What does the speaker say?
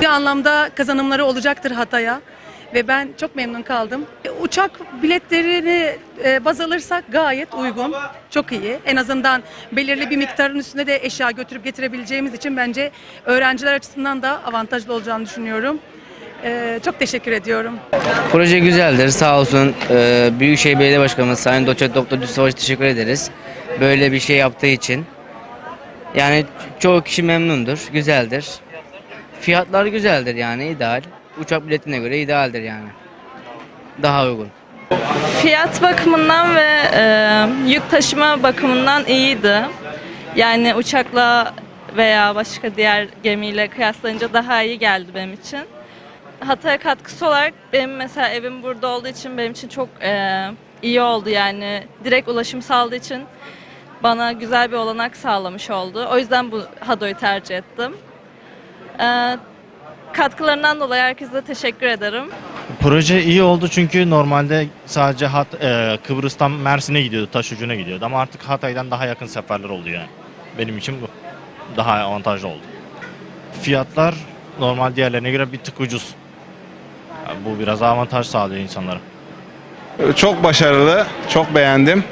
Bir anlamda kazanımları olacaktır Hatay'a ve ben çok memnun kaldım. E, Uçak biletlerini e, baz alırsak gayet uygun, çok iyi. En azından belirli bir miktarın üstünde de eşya götürüp getirebileceğimiz için bence öğrenciler açısından da avantajlı olacağını düşünüyorum. E, çok teşekkür ediyorum. Proje güzeldir sağ olsun e, Büyükşehir Belediye Başkanımız Sayın Doçent Doktor Düz Savaş teşekkür ederiz. Böyle bir şey yaptığı için. Yani çoğu kişi memnundur, güzeldir. Fiyatlar güzeldir yani ideal. Uçak biletine göre idealdir yani. Daha uygun. Fiyat bakımından ve e, yük taşıma bakımından iyiydi. Yani uçakla veya başka diğer gemiyle kıyaslayınca daha iyi geldi benim için. Hatay'a katkısı olarak benim mesela evim burada olduğu için benim için çok e, iyi oldu yani. Direkt ulaşım sağladığı için bana güzel bir olanak sağlamış oldu. O yüzden bu Hado'yu tercih ettim. E, katkılarından dolayı herkese teşekkür ederim. Proje iyi oldu çünkü normalde sadece Hat, e, Kıbrıs'tan Mersin'e gidiyordu, taş ucuna gidiyordu ama artık Hatay'dan daha yakın seferler oldu yani. Benim için bu daha avantajlı oldu. Fiyatlar normal diğerlerine göre bir tık ucuz. Yani bu biraz avantaj sağlıyor insanlara. Çok başarılı, çok beğendim.